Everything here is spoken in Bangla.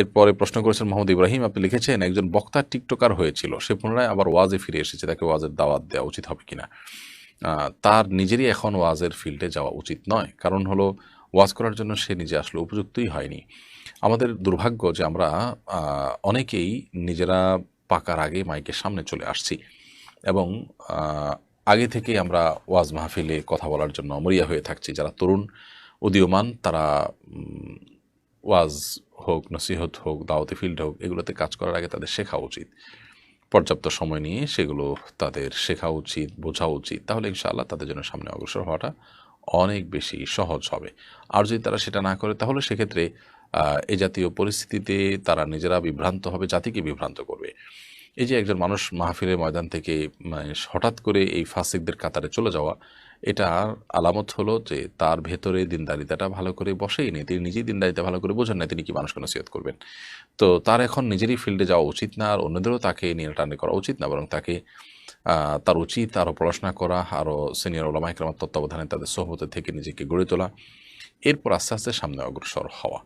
এরপরে প্রশ্ন করেছেন মোহাম্মদ ইব্রাহিম, আপনি লিখেছেন, একজন বক্তা টিকটকার হয়েছিল, সে পুনরায় আবার ওয়াজে ফিরে এসেছে, তাকে ওয়াজের দাওয়াত দেওয়া উচিত হবে কিনা? তার নিজেরই এখন ওয়াজের ফিল্ডে যাওয়া উচিত নয়, কারণ হলো ওয়াজ করার জন্য সে নিজে আসলে উপযুক্তই হয়নি। আমাদের দুর্ভাগ্য যে আমরা অনেকেই নিজেরা পাকার আগে মাইকের সামনে চলে আসছি এবং আগে থেকেই আমরা ওয়াজ মাহফিলে কথা বলার জন্য মরিয়া হয়ে থাকছি। যারা তরুণ উদীয়মান, তারা ওয়াজ হোক, নসিহত হোক, দাওয়াতি ফিল্ড হোক, এগুলোতে কাজ করার আগে তাদের শেখা উচিত। পর্যাপ্ত সময় নিয়ে সেগুলো তাদের শেখা উচিত, বোঝা উচিত। তাহলে ইনশাআল্লাহ তাদের জন্য সামনে অগ্রসর হওয়াটা অনেক বেশি সহজ হবে। আর যদি তারা সেটা না করে, তাহলে সেক্ষেত্রে এ জাতীয় পরিস্থিতিতে তারা নিজেরা বিভ্রান্ত হবে, জাতিকে বিভ্রান্ত করবে। এই যে একজন মানুষ মাহফিলের ময়দান থেকে মানে হঠাৎ করে এই ফাসিকদের কাতারে চলে যাওয়া এটার আলামত হলো যে তার ভেতরে দিনদারিতাটা ভালো করে বসেই নেই। তিনি নিজেই দিনদারিতা ভালো করে বোঝেন না তিনি কি মানুষকে নসিহত করবেন। তো তার এখন নিজেরই ফিল্ডে যাওয়া উচিত না আর অন্যদেরও তাকে নিয়ে টানে করা উচিত না, বরং তাকে তার উচিত আরও পড়াশোনা করা, আরও সিনিয়র ওলামা ইকরামার তত্ত্বাবধানে তাদের সহবতে থেকে নিজেকে গড়ে তোলা। এরপর আস্তে আস্তে সামনে অগ্রসর হওয়া।